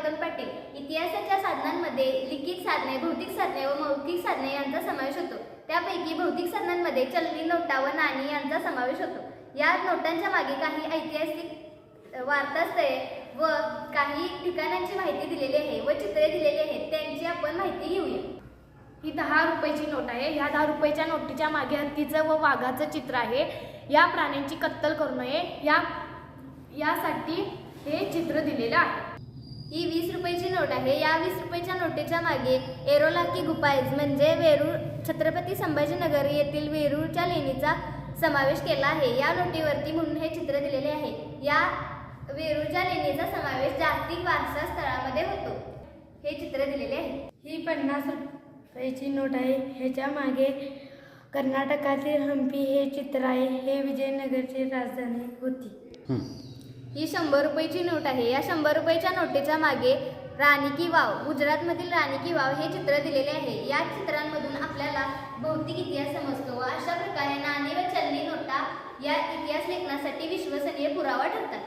उत्तम पाटील इतिहासाच्या साधनांमध्ये लिखित साधने भौतिक साधने व मौखिक साधने यांचा समावेश होतो. त्यापैकी भौतिक साधनांमध्ये चलनी नोटा व नाणी यांचा समावेश होतो. या नोटांच्या मागे काही ऐतिहासिक वार्तास्थळे व काही ठिकाणांची माहिती दिलेली आहे व चित्रे दिलेली आहेत. त्यांची आपण माहिती घेऊया. ही दहा रुपयाची नोट आहे. ह्या दहा रुपयाच्या नोटीच्या मागे हत्तीचं व वाघाचं चित्र आहे. या प्राण्यांची कत्तल करू नये. या यासाठी हे चित्र दिलेलं आहे. ही वीस रुपयाची नोट आहे. या वीस रुपयाच्या नोटेच्या मागे एरोलाकी गुपाईज म्हणजे वेरूळ छत्रपती संभाजीनगर येथील वेरूळच्या लेणीचा समावेश केला आहे. या नोटीवरती म्हणून हे चित्र दिलेले आहे. या वेरूळच्या लेणीचा समावेश जागतिक वारसा स्थळामध्ये होतो. हे चित्र दिलेले आहे. ही पन्नास रुपयाची नोट आहे. ह्याच्या मागे कर्नाटकातील हम्पी हे चित्र आहे. हे विजयनगरची राजधानी होती. ही शंभर रुपयाची नोट आहे. या शंभर रुपयाच्या नोटेच्या मागे राणी की वाव गुजरातमधील राणी की वाव हे चित्र दिलेले आहे. या चित्रांमधून आपल्याला भौतिक इतिहास समजतो. व अशा प्रकारे नाणे व चलनी नोटा या इतिहास लेखनासाठी विश्वसनीय पुरावा ठरतात.